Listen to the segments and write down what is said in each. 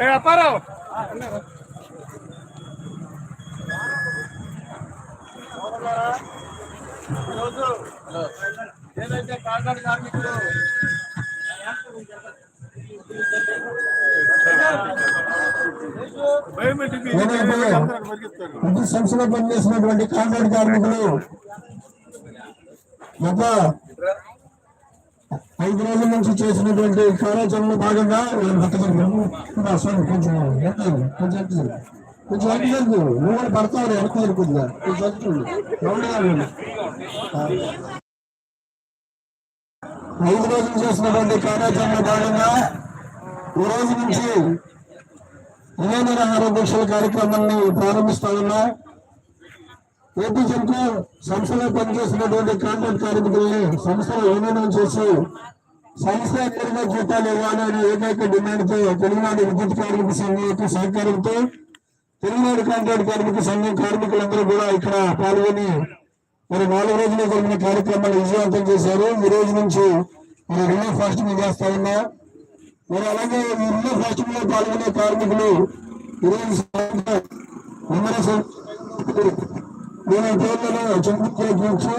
ఏ అప్పారావు ఈరోజు ఏదైతే కాంట్రాక్ట్ కార్మికులు ప్రతి సంస్థలో పనిచేసినటువంటి కాంట్రాక్ట్ కార్మికులు. గత ఐదు రోజుల నుంచి చేసినటువంటి కార్యాచరణలో భాగంగా వీళ్ళు పట్టుకున్నారు. కొంచెం కొంచెం కొంచెం వెనక్కి జరుగు. నువ్వు కూడా పడతావు వెనక్కి జరుగుతుందా కొంచెం వెనక్కి ఐదు రోజులు చేసినటువంటి కార్యాచరణలో భాగంగా ఈ రోజు నుంచి ఇదే నిరాహార దీక్షల కార్యక్రమాన్ని ప్రారంభిస్తా ఉన్నాం. ఏపీ జంకు సంస్థలో పనిచేసినటువంటి కాంట్రాక్ట్ కార్మికుల్ని సంస్థలో యూనియన్ చేసి సంస్థ ఎక్కడిగా జీతాలు ఇవ్వాలి అనే ఏకైక డిమాండ్తో తెలుగునాడు విద్యుత్ కార్మిక సంఘం యొక్క సహకారంతో తెలుగునాడు కాంట్రాక్ట్ కార్మిక సంఘం కార్మికులందరూ కూడా ఇక్కడ పాల్గొని మరి నాలుగు రోజులు జరిగిన కార్యక్రమాన్ని విజయవంతం చేశారు. ఈ రోజు నుంచి మరి రిలీఫ్ ఫాస్టింగ్ చేస్తా ఉన్నా. మరి అలాగే ఈ రిలీఫ్ ఫాస్టింగ్లో పాల్గొనే కార్మికులు ఈరోజు సాయంత్రం నేను పేర్లను చెందుకోవచ్చు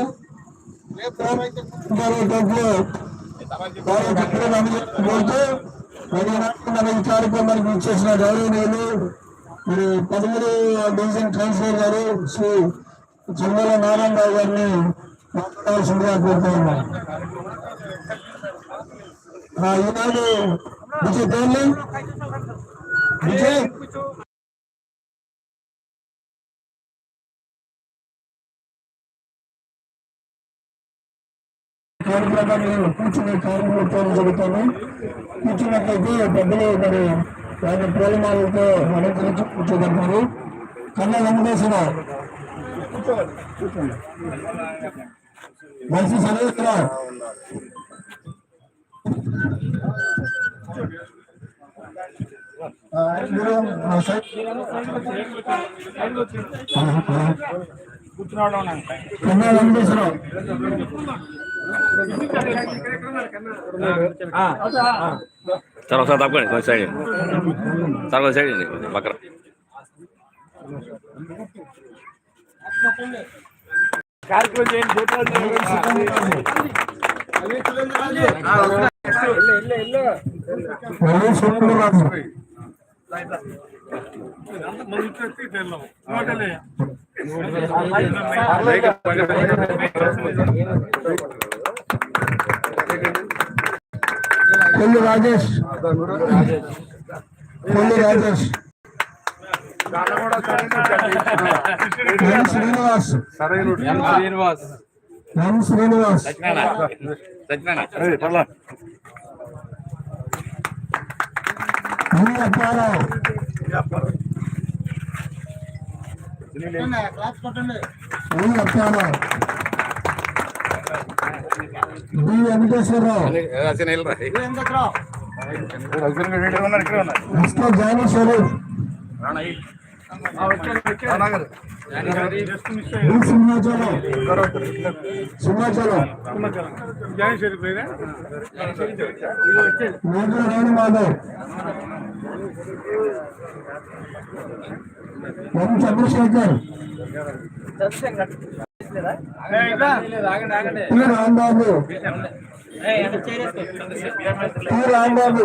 ఈ కార్యక్రమానికి ఇచ్చేసిన గౌరవనీయులు మరి పదమూడు డివిజన్ కౌన్సిలర్ గారు శ్రీ జిల్లాల నారాయణరావు గారిని మాట్లాడాల్సిందిగా కోరుతా ఉన్నాను ఈనాడు విజయ్ పేర్లు విజయ్? కార్యక్రమాన్ని కూర్చునే కార్యక్రమం జరుగుతాను కూర్చున్నట్లయితే పెద్దలు మరి వాళ్ళ పూలమాలతో అలంకరించి కూర్చోగలుగుతారు కన్నా వెంకటేశ్వర మంచి వెంకటేశ్వరరావు సార్. ఒకసారి తప్పండి కొంచెం సైడ్ సార్ కొంచెం సైడ్ అండి పక్కన. రాజేష్ కొల్లు రాజేష్ ఎన్ Srinivas. Srinivas. N Srinivas Satyanarayana Satyanarayana N Venkateswararao. Johnny Swaroop Renu Madhav M Chandrashekar Rambabu Rambabu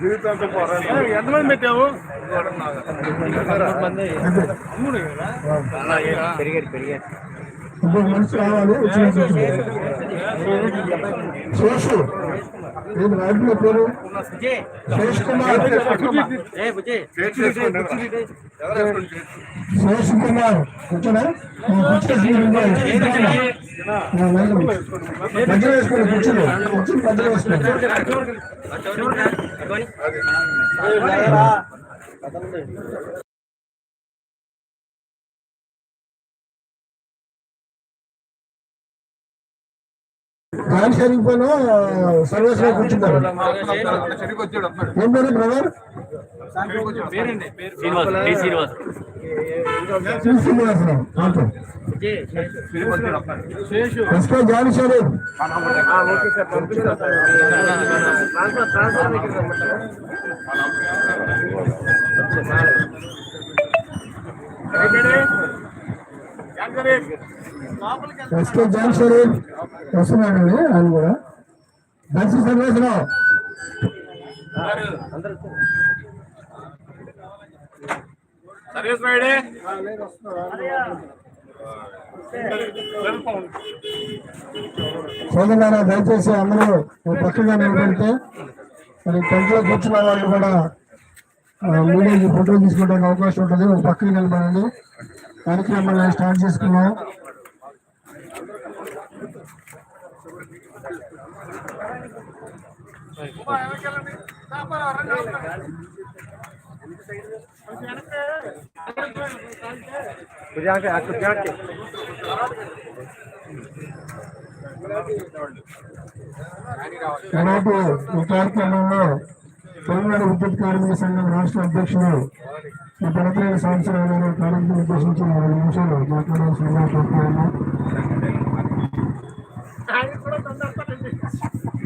జీవితాంతం పోరాడతాను ఎంతమంది పెట్టావు ఇంకొక మనిషి కావాలి వచ్చిన పేరు శేష్ కుమార్ శేష్ కుమార్ కూర్చోనా మధ్యలో వేసుకోండి కూర్చోండి కూర్చొని మధ్యలో వేసుకోండి ఖాన్ షరీఫ్లో సర్వేస్లో కూర్చుంటారు. ఏం పేరు brother? Srinivasarao okay SK John Sharif. SK John Sharif. వస్తున్నాడండి ఆయన కూడా. దర్శి సర్వేశ్వరరావు సర్వీస్ సోదరులారా దయచేసి అందరూ పక్కగా నిలబడితే మరి టెంట్లో కూర్చున్న వాళ్ళు కూడా మీడియాకి ఫోటో తీసుకోవడానికి అవకాశం ఉంటుంది. ఒక పక్కన నిలబడండి. కార్యక్రమాన్ని స్టార్ట్ చేసుకున్నాం ఈనాటి ఈ కార్యక్రమంలో తెలంగాణ విద్యుత్ కార్మిక సంఘం రాష్ట్ర అధ్యక్షుడు శ్రీ పడతరేని సంవత్సరాల గారు కార్యక్రమం ఉద్దేశించి నాలుగు నిమిషాలు మాట్లాడాల్సిందిగా కోరుతున్నాను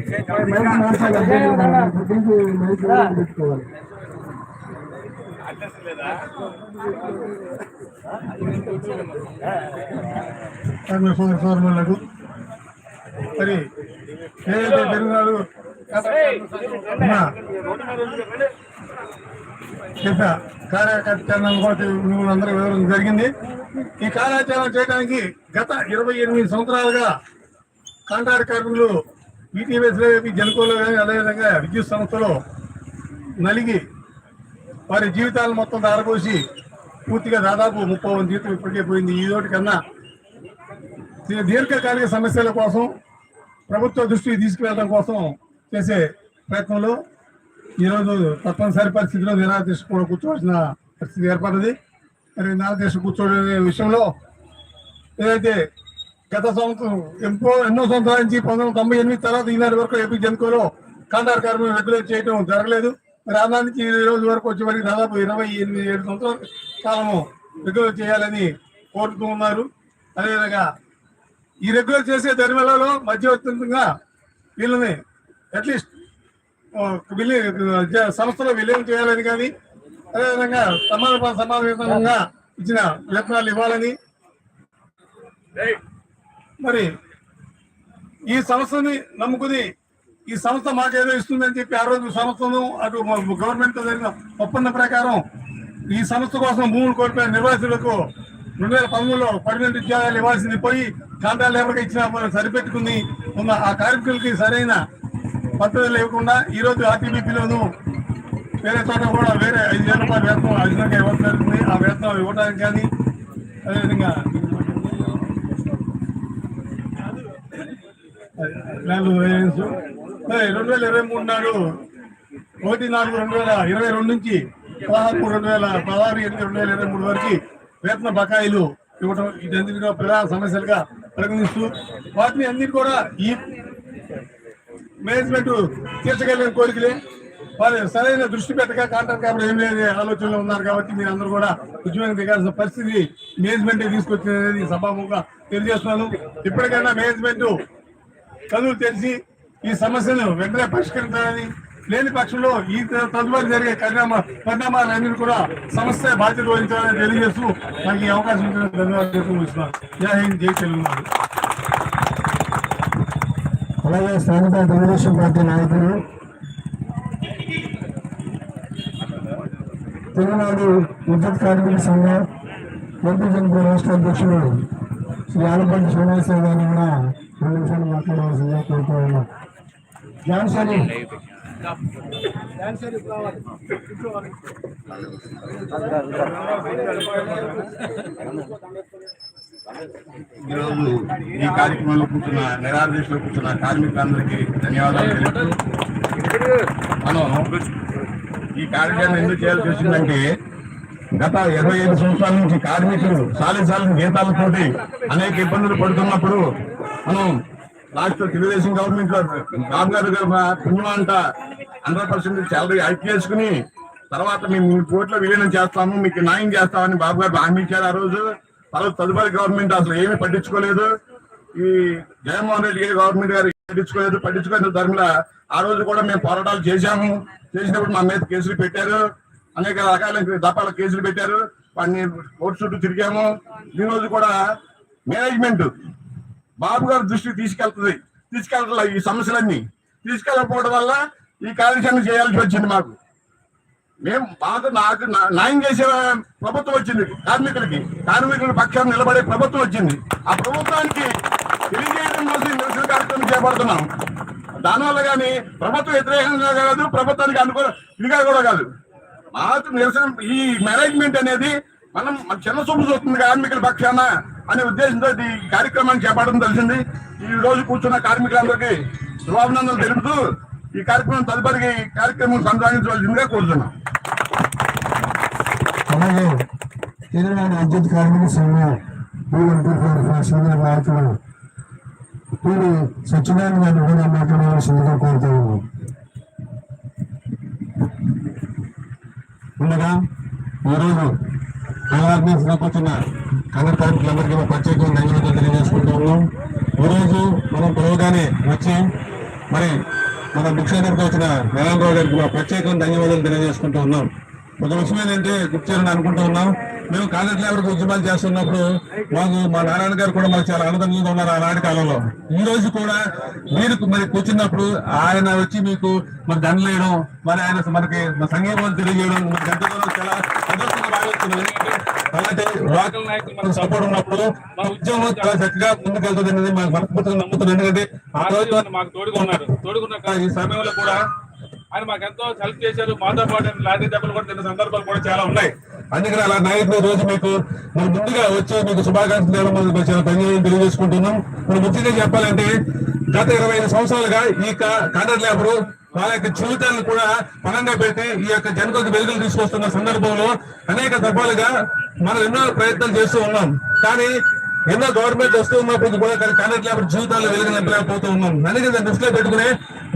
మైక్ మార్చాలి గుర్తించి మైక్ మరి ఏదైతే పెరుగునాడు చెప్పా కార్యాచరణ కూడా మిమ్మల్ని అందరూ వివరం జరిగింది ఈ కార్యాచరణ చేయడానికి గత ఇరవై ఎనిమిది సంవత్సరాలుగా కాంట్రాక్ట్ కార్మికులు ఈటీవీఎస్లో జనకోలో కానీ అదేవిధంగా విద్యుత్ సంస్థలో నలిగి వారి జీవితాలను మొత్తం దారపోసి పూర్తిగా దాదాపు ముప్పై మంది జీవితం ఇప్పటికే పోయింది. ఈ రోజు కన్నా దీర్ఘకాలిక సమస్యల కోసం ప్రభుత్వ దృష్టికి తీసుకువెళ్ళడం కోసం చేసే ప్రయత్నంలో ఈరోజు తప్పనిసరి పరిస్థితిలో నిరాదీక్ష కూడా కూర్చోవలసిన పరిస్థితి ఏర్పడింది మరి నిరాదేశం కూర్చోవడం విషయంలో ఏదైతే గత సంవత్సరం ఎంతో ఎన్నో సంవత్సరాల నుంచి పంతొమ్మిది తొంభై ఎనిమిది తర్వాత ఈనాటి వరకు ఏపీ జన్కోలో కాంటార్ కార్మికులు రెగ్యులేట్ చేయడం జరగలేదు. మరి ఆ నుంచి ఈ రోజు వరకు వచ్చే వరకు దాదాపు ఇరవై ఎనిమిది ఏడు సంవత్సరాల కాలము రెగ్యులేట్ చేయాలని కోరుతూ ఉన్నారు. అదేవిధంగా ఈ రెగ్యులర్ చేసే ధర్మలలో మధ్యవర్తంగా వీళ్ళని అట్లీస్ట్ విలీ సంస్థలో విలీనం చేయాలని కానీ అదేవిధంగా సమాన సమావేశంగా ఇచ్చిన వేతనాలు ఇవ్వాలని మరి ఈ సంస్థని నమ్ముకుని ఈ సంస్థ మాకేదో ఇస్తుందని చెప్పి ఆ రోజు సంస్థను అటు గవర్నమెంట్ జరిగిన ఒప్పందం ప్రకారం ఈ సంస్థ కోసం భూములు కోల్పోయిన నివాసులకు రెండు వేల పదమూడులో పర్మనెంట్ ఉద్యోగాలు ఇవ్వాల్సింది పోయి కాంట్రాక్ట్ లేబర్కి ఇచ్చిన సరిపెట్టుకుని ఉన్న ఆ కార్మికులకి సరైన పద్ధతి లేకుండా ఈరోజు ఆర్టీబీపీలోను వేరే చోట కూడా వేరే ఐదు వేల రూపాయల వేతనం అధికంగా ఇవ్వడం జరుగుతుంది. ఆ వేతనం ఇవ్వడానికి కానీ అదేవిధంగా నాలుగు రెండు వేల ఇరవై మూడు నాడు ఒకటి నాలుగు రెండు వేల ఇరవై రెండు నుంచి పదహారు రెండు వేల పదహారు ఎనిమిది రెండు వేల ఇరవై మూడు వరకు వేతన బకాయిలు ఇవ్వడం ఇదన్నిటి ప్రధాన సమస్యలుగా పరిగణిస్తూ వాటిని అన్నిటి కూడా ఈ మేనేజ్మెంట్ తీర్చగలిగిన కోరికలే. వారు సరైన దృష్టి పెట్టక కాంట్రాక్ట్ కాబట్టి ఏం లేదు ఆలోచనలో ఉన్నారు కాబట్టి మీరు అందరూ కూడా ఉద్యోగం దిగాల్సిన పరిస్థితి మేనేజ్మెంట్ తీసుకొచ్చినది సభాముఖంగా తెలియజేస్తున్నాను. ఇప్పటికైనా మేనేజ్మెంట్ చదువు తెలిసి ఈ సమస్యను వెంటనే పరిష్కరించాలని లేని పక్షంలో ఈ తదుపరి జరిగే పరిణామ పరిణామాలన్నీ కూడా సమస్య బాధ్యత వహించాలని తెలియజేస్తూ నాకు ఈ అవకాశం ఇచ్చిన ధన్యవాదాలు తెలుపుతున్నాను జై హింద్ జై తెలుగునాడు అలాగే స్థానిక తెలుగుదేశం పార్టీ నాయకులు తెలుగునాడు విద్యుత్ కార్మిక సంఘం ఎంపీ జనపద రాష్ట్ర అధ్యక్షుడు శ్రీ ఆలపల్లి శ్రీనివాసరావు గారిని కూడా రెండు నిమిషాలు మాట్లాడవలసిందిగా కోరుతూ ఉన్నాం. ఈరోజు ఈ కార్యక్రమంలో కూర్చున్న నిరాదేశంలో కూర్చున్న కార్మికులందరికీ ధన్యవాదాలు తెలుపుతూ మనం ఈ కార్యక్రమం ఎందుకు చేయాల్సి వచ్చిందంటే గత ఇరవై ఐదు సంవత్సరాల నుంచి కార్మికులు సాలి సాలిన జీతాలతోటి అనేక ఇబ్బందులు పడుతున్నప్పుడు మనం లాస్ట్ తెలుగుదేశం గవర్నమెంట్లో బాబు గారు గారు పుణ్యం అంట హండ్రెడ్ పర్సెంట్ శాలరీ హైక్ చేసుకుని తర్వాత మేము మీ కోర్టులో విలీనం చేస్తాము మీకు న్యాయం చేస్తామని బాబు గారు హామీ ఇచ్చారు ఆ రోజు. తర్వాత తదుపరి గవర్నమెంట్ అసలు ఏమీ పట్టించుకోలేదు. ఈ జగన్మోహన్ రెడ్డి గారి గవర్నమెంట్ గారు పట్టించుకోలేదు. పట్టించుకోలేదు ధర్మల ఆ రోజు కూడా మేము పోరాటాలు చేశాము. చేసినప్పుడు మా మీద కేసులు పెట్టారు. అనేక రకాల దఫాల కేసులు పెట్టారు. వాడిని కోర్టు చుట్టూ తిరిగాము. ఈ రోజు కూడా మేనేజ్మెంట్ బాబు గారి దృష్టికి తీసుకెళ్తుంది. తీసుకెళ్ళట్లేదు ఈ సమస్యలన్నీ తీసుకెళ్ళకపోవడం వల్ల ఈ కార్యక్రమం చేయాల్సి వచ్చింది మాకు. మేము మాకు నాకు న్యాయం చేసే ప్రభుత్వం వచ్చింది కార్మికులకి. కార్మికుల పక్షాన్ని నిలబడే ప్రభుత్వం వచ్చింది. ఆ ప్రభుత్వానికి తెలియజేయడం కోసం నిరసన కార్యక్రమం చేపడుతున్నాం. దానివల్ల కానీ ప్రభుత్వం వ్యతిరేకంగా కాదు ప్రభుత్వానికి అనుకూల ఇదిగా కూడా కాదు. మాకు నిరసన ఈ మేనేజ్మెంట్ అనేది మనం మన చిన్న చూపు చూస్తుంది కార్మికుల పక్షాన. అనే ఉద్దేశంతో ఈ కార్యక్రమాన్ని చేపట్టడం తెలిసింది. ఈ రోజు కూర్చున్న కార్మికులందరికీ శుభాభినందనలు తెలుపుతూ ఈ కార్యక్రమం తదుపరికి కార్యక్రమం కొనసాగించవలసిందిగా కోరుతున్నాం. అలాగే తెలంగాణ విద్యుత్ కార్మిక సంఘం సీనియర్ నాయకులు వీరు సత్యనారాయణ గారిని కూడా మాట్లాడవలసిందిగా కోరుతా ఉన్నాం. ఉండగా ఈరోజు అవేర్నెస్ గా కూర్చున్న కన్నడ ప్రత్యేకంగా ధన్యవాదాలు తెలియజేసుకుంటూ ఉన్నాం ఈరోజు మనం పిలవగానే వచ్చి మరి మన బుక్షేటర్కి వచ్చిన నారాయణరావు గారికి మా ప్రత్యేకంగా ధన్యవాదాలు తెలియజేసుకుంటూ ఉన్నాం. ఒక విషయం ఏంటంటే గుర్తు అనుకుంటూ ఉన్నాం. మేము కాంగ్రెస్ లేబర్ ఉద్యమాలు చేస్తున్నప్పుడు మాకు మా నారాయణ గారు కూడా మాకు చాలా ఆనందంగా ఉన్నారు ఆనాటి కాలంలో. ఈ రోజు కూడా మీరు మరి కూర్చున్నప్పుడు ఆయన వచ్చి మీకు మరి దండలు వేయడం మరి ఆయన మనకి సంగీతం తెలియజేయడం చాలా ప్రదర్శన భావిస్తున్నాం అలాంటి లోకల్ నాయకులు మనకు సపోర్ట్ ఉన్నప్పుడు మన ఉద్యమం చాలా చక్కగా ముందుకెళ్తుంది అనేది మాకు మనస్ఫూర్తిగా నమ్ముతున్నాం. ఎందుకంటే ఆ రోజు ఆయన మాకు తోడుగా ఉన్నారు. తోడుగున్న కా- ఈ సమయంలో కూడా ఆయన మాకు ఎంతో హెల్ప్ చేశారు. మాతో పాటు లాఠీ దెబ్బలు కూడా తిన్న సందర్భాలు కూడా చాలా ఉన్నాయి. అందుకని అలా నాయకులు రోజు మీకు మరి ముందుగా వచ్చి మీకు శుభాకాంక్షలు ఇవ్వడం మనకు చాలా ధన్యవాదాలు తెలియజేసుకుంటున్నాం. మనం ముఖ్యంగా చెప్పాలంటే గత ఇరవై ఐదు సంవత్సరాలుగా ఈ కాంట్రాక్ట్ లేబర్ వాళ్ళ యొక్క జీవితాలను కూడా పణంగా పెట్టి ఈ యొక్క జనకు వెలుగులు తీసుకొస్తున్న సందర్భంలో అనేక దఫాలుగా మనం ఎన్నో ప్రయత్నాలు చేస్తూ ఉన్నాం. కానీ ఎన్నో గవర్నమెంట్ వస్తూ ఉన్నప్పుడు కూడా కానీ కాంట్రాక్ట్ లేకపోతే జీవితాలు వెలుగు నింపలేకపోతూ ఉన్నాం. అందుకే దాన్ని దృష్టిలో పెట్టుకుని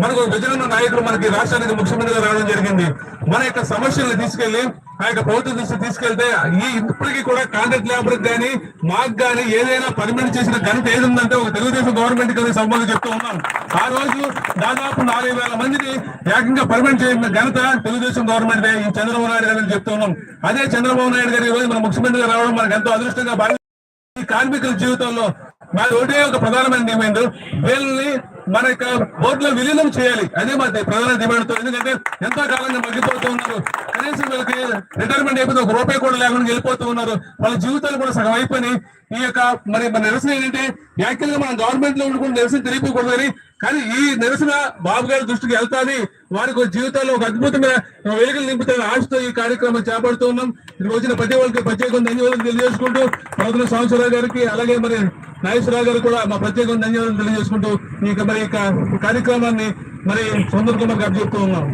మనకు విజయనగర నాయకులు మనకి రాష్ట్రానికి ముఖ్యమంత్రిగా రావడం జరిగింది. మన యొక్క సమస్యలను తీసుకెళ్ళి ఆ యొక్క ప్రభుత్వ దృష్టి తీసుకెళ్తే ఈ ఇప్పటికీ కూడా కాంట్రాక్ట్ లేబర్ కానీ మాకు కానీ ఏదైనా పర్మిట్ చేసిన ఘనత ఏది ఒక తెలుగుదేశం గవర్నమెంట్కి సంబంధం చెప్తూ ఉన్నాం. ఆ రోజు దాదాపు నాలుగు వేల మందిని ఏకంగా పర్మిట్ చేసిన ఘనత తెలుగుదేశం గవర్నమెంట్ ఈ చంద్రబాబు నాయుడు గారిని చెప్తూ ఉన్నాం. అదే చంద్రబాబు నాయుడు గారు ఈ రోజు మన ముఖ్యమంత్రిగా రావడం మనకు ఎంతో అదృష్టంగా భావిస్తున్నాం ఈ కార్మికుల జీవితంలో మాది ఒకటే ఒక ప్రధానమైన నియమైంది వీళ్ళని మన యొక్క బోర్డులో విలీనం చేయాలి. అదే మా ప్రధాన డిమాండ్తో. ఎందుకంటే ఎంతో కాలంగా మగ్గిపోతూ ఉన్నారు. కనీసం వీళ్ళకి రిటైర్మెంట్ అయిపోతే ఒక రూపాయి కూడా లేకుండా వెళ్ళిపోతూ ఉన్నారు. వాళ్ళ జీవితాలు కూడా సగం అయిపోయి ఈ యొక్క మరి మన నిరసన ఏంటంటే యాక్చువల్గా మనం గవర్నమెంట్లో ఉండుకుని నిరసన తెలియకూడదని కానీ ఈ నిరసన బాబు గారి దృష్టికి వెళ్తాది. వారికి ఒక జీవితాల్లో ఒక అద్భుతమైన వెలుగులు నింపుతారని ఆశతో ఈ కార్యక్రమం చేపడుతూ ఉన్నాం. ఈ వచ్చిన ప్రతి వాళ్ళకి ప్రత్యేకంగా ధన్యవాదాలు తెలియజేసుకుంటూ ప్రవచన సంవత్సరావు గారికి అలాగే మరి నాగేశ్వరరావు గారు కూడా మా ప్రత్యేకంగా ధన్యవాదాలు తెలియజేసుకుంటూ ఈ మరి ఈ కార్యక్రమాన్ని మరి సుందర కుమార్ గారు చెప్తూ ఉన్నాం.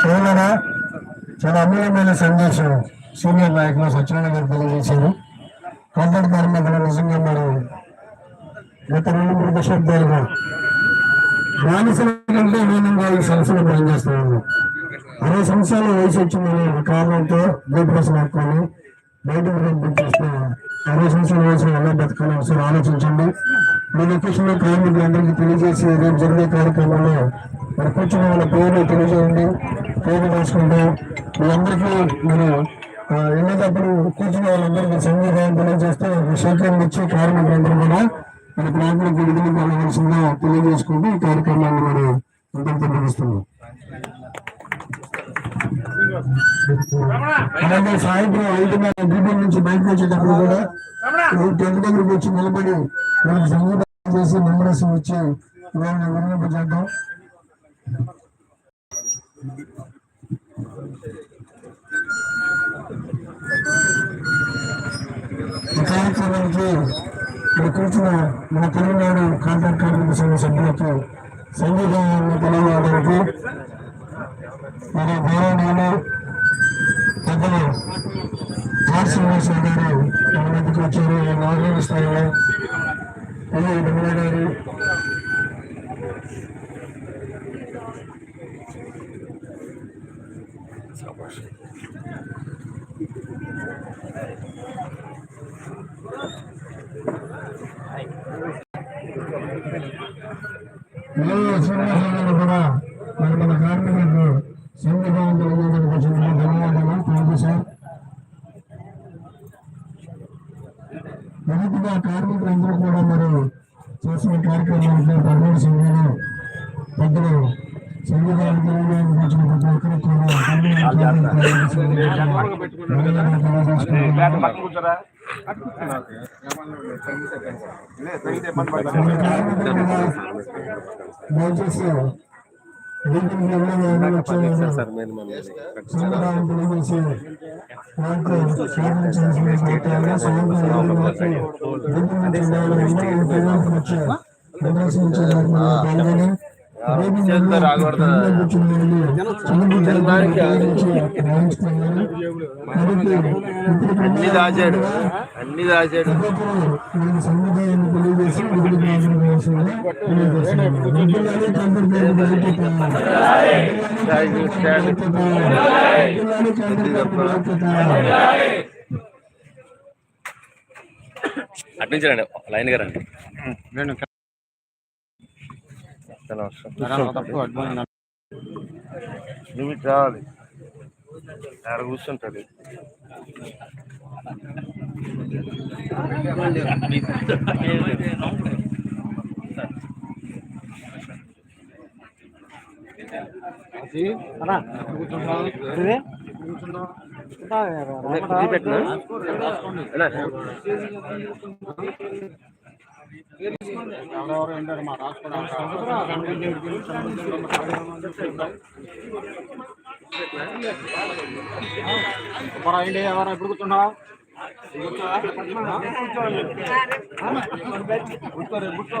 చూడరా చాలా అమూల్యమైన సందేశం సీనియర్ నాయకులు సత్యనారాయణ గారు తెలియజేశారు. కాంట్రాక్ట్ కార్మికులు నిజంగా మరి గత రెండు మూడు దశాబ్దాలుగా బానిసల కంటే హీనంగా ఈ సంస్థలు పనిచేస్తూ ఉన్నాం అరవై సంవత్సరాల వయసు వచ్చిందనే ఒక కారణంతో డిప్రెషన్ అనుకోని బయటకు చేస్తే అరవై సంవత్సరాల వయసు ఎలా బతకాలి ఒకసారి ఆలోచించండి. మీ లొకేషన్లో కార్మికులందరికీ తెలియజేసి రేపు జరిగే కార్యక్రమంలో మరి కూర్చున్న వాళ్ళ పేర్లు తెలియజేయండి. పేర్లు రాసుకుంటే మీ అందరికీ మనం వెళ్ళేటప్పుడు కూర్చున్న వాళ్ళందరికీ సంగీతం తెలియజేస్తే షేకరం ఇచ్చి కార్మికులందరూ కూడా మన ప్రాంతానికి విడుదల కావాల్సిందిగా తెలియజేసుకుంటూ ఈ కార్యక్రమాన్ని మనం అందరికీ ముగిస్తున్నాం అలాగే సాయంత్రం ఐదున్నర అగ్రిమెంట్ నుంచి బయటకు వచ్చేటప్పుడు కూడా టెంట్ దగ్గరికి వచ్చి నిలబడి వాళ్ళకి సంగీతం చేసి నిమ్మరసం ఇచ్చి వాళ్ళని వినిపించేద్దాం ఈ కార్యక్రమానికి ఇక్కడ కూర్చున్న మన తెలుగునాడు కాంట్రాక్ట్ కార్మిక సంఘ సభ్యులకు సంగీతాన్ని తెలియజేయడానికి మరి గౌరవనీయులు పెద్దలు ఆర్ శ్రీనివాసరావు గారు మన మధ్యకి వచ్చారు. ఈ నాలుగో స్థాయిలో అల్లు రమణ గారు. కూడా మన మన కార్మికులకు సంఘీభావం తెలియజేయడానికి వచ్చిన ధన్యవాదాలు థ్యాంక్ యూ సార్ మొదటిగా కార్మికులందరూ కూడా మరి చేసిన కార్యక్రమానికి పర్మనెంట్ సంఘాలు పెద్దలు సంఘీభావం తెలియజేయడానికి వచ్చిన ప్రతి ఒక్కరికి కూడా ధన్యవాదాలు తెలియజేస్తున్నాను. మన కార్మికులు కూడా దయచేసి మీటింగ్ నిర్ణయం పాల్గొని అన్ని దాచాడు. అన్ని దాచాడు. సముదాయాన్ని తెలియజేసి అటు నుంచి రండి లైన్గా రండి నువ్వు రావాలి. ఆడ కూర్చుంటాడు పెట్టినా ఎవరెవరు ఉండరు మా రాష్ట్రండి ఎవరు ఎప్పుడు కూర్చున్నావా కూర్చో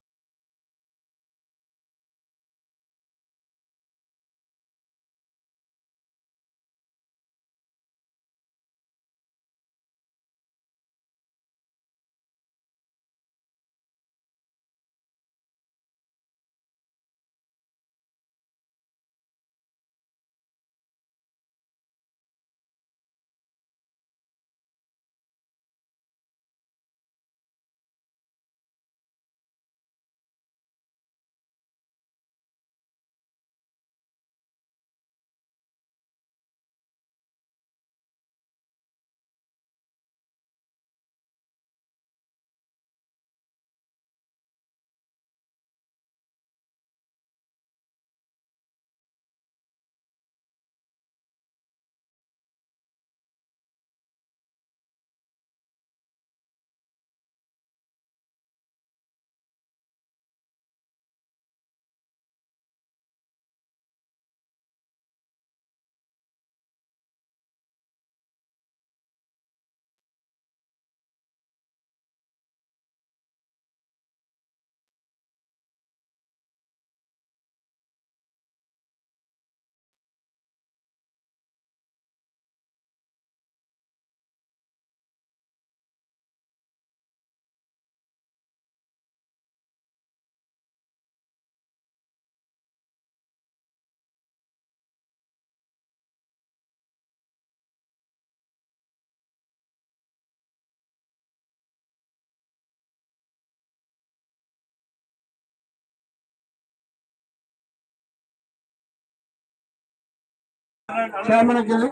కెమెరాకి వెళ్ళి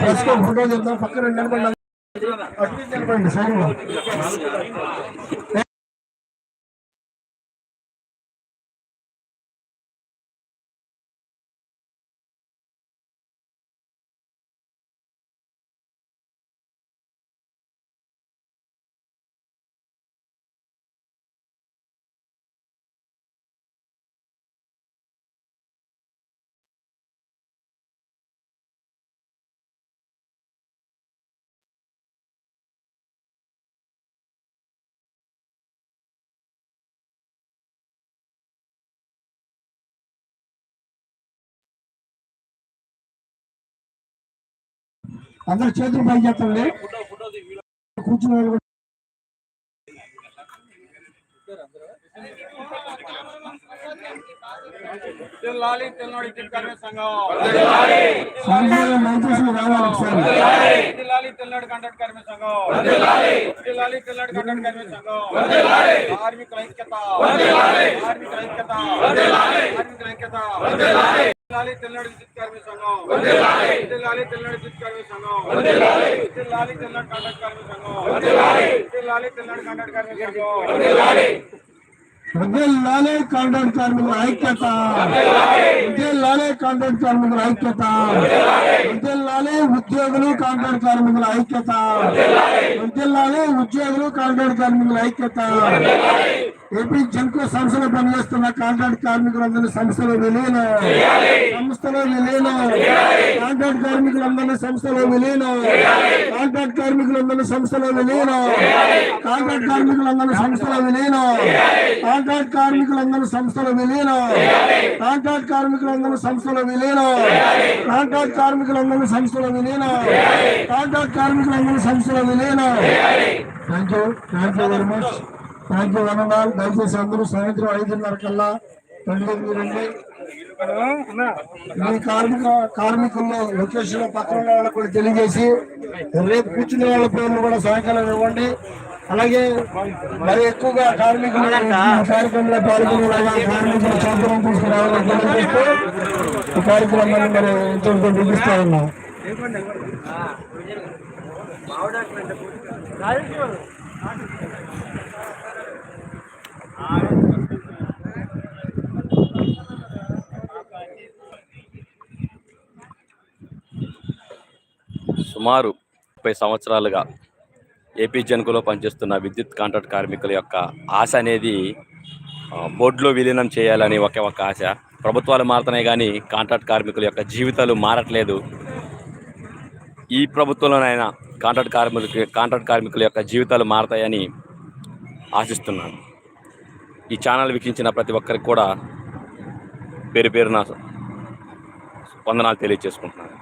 ప్రస్తుతం ఫోటో చెప్తాం పక్కన నిలబడి అటు నిలబడండి అందరు చేతులు పైకి ఎత్తండి కూర్చుని వాళ్ళు కూడా తెల్లాలి తెల్లాడి చిట్కామే సంఘం సాయంత్రం దయచేసి రావాలి ఒకసారి తెల్లాలి తెల్లాడి కాంట్రాక్ట్ కార్మిక సంఘం తెల్లాలి తెల్లాడి కాంట్రాక్ట్ కార్మిక సంఘం కార్మికుల ఐక్యత కార్మికుల ఐక్యత కార్మికుల ఐక్యత తెల్లాలి తెల్లాడి చిట్ కార్మిక సంఘం తెల్లాలి తెల్లాడి చిట్ కార్మిక సంఘం తెల్లాలి తెల్లాడి కాంట్రాక్ట్ కార్మిక సంఘం తెల్లాలి తెల్లాడి కాంట్రాక్ట్ కార్మిక సంఘం లాలే కాంట్రాక్ట్ కార్మికుల ఐక్యత లాలే కాంట్రాక్ట్ కార్మికుల ఐక్యత లాలే ఉద్యోగులు కాంట్రాక్ట్ కార్మికుల ఐక్యత లాలే ఉద్యోగులు కాంట్రాక్ట్ కార్మికుల ఐక్యత ఏపీ జంకు సంస్థలో పనిచేస్తున్న కాంట్రాక్ట్ కార్మికులందరినీ సంస్థలో విలీనం. సంస్థలో విలీనం. కాంట్రాక్ట్ కార్మికులందరినీ సంస్థలో విలీనం. కాంట్రాక్ట్ కార్మికులందరినీ సంస్థలో విలీనం. కాంట్రాక్ట్ కార్మికులందరినీ సంస్థలో విలీనం. కాంట్రాక్ట్ కార్మికులందరూ సంస్థల విలీనం. కాంట్రాక్ట్ కార్మికులందరూ సంస్థల విలీనం. కాంట్రాక్ట్ కార్మికులందరూ సంస్థల విలీనం. కాంట్రాక్ట్ కార్మికులందరూ సంస్థల విలీనం. Thank you thank you very much. Thank you వనవాల్ దయచేసి అందరూ సాయంత్రం ఐదున్నర కల్లా రండి రండి. మీ కార్మిక కార్మికుల్లో లొకేషన్ పక్కన వాళ్ళకు కూడా తెలియజేసి రేపు కూర్చునే వాళ్ళ పేర్లు కూడా సాయంకాలం ఇవ్వండి. అలాగే మరి ఎక్కువగా కార్మికులు కార్యక్రమంలో పాల్గొనేలాగా కార్మికుల సౌకర్యం తీసుకురావాలని తెలియజేస్తూ ఈ కార్యక్రమాన్ని మరి ఇంతటితో ముగిస్తా ఉన్నాం. సుమారు ముప్పై సంవత్సరాలుగా ఏపీ జన్కులో పనిచేస్తున్న విద్యుత్ కాంట్రాక్ట్ కార్మికుల యొక్క ఆశ అనేది బోర్డులో విలీనం చేయాలని ఒకే ఒక ఆశ. ప్రభుత్వాలు మారుతున్నాయి కానీ కాంట్రాక్ట్ కార్మికుల యొక్క జీవితాలు మారట్లేదు. ఈ ప్రభుత్వంలోనైనా కాంట్రాక్ట్ కార్మికులకి కాంట్రాక్ట్ కార్మికుల యొక్క జీవితాలు మారతాయని ఆశిస్తున్నాను. ఈ ఛానల్ వీక్షించిన ప్రతి ఒక్కరికి కూడా పేరు పేరున వందనాలు తెలియజేసుకుంటున్నాను.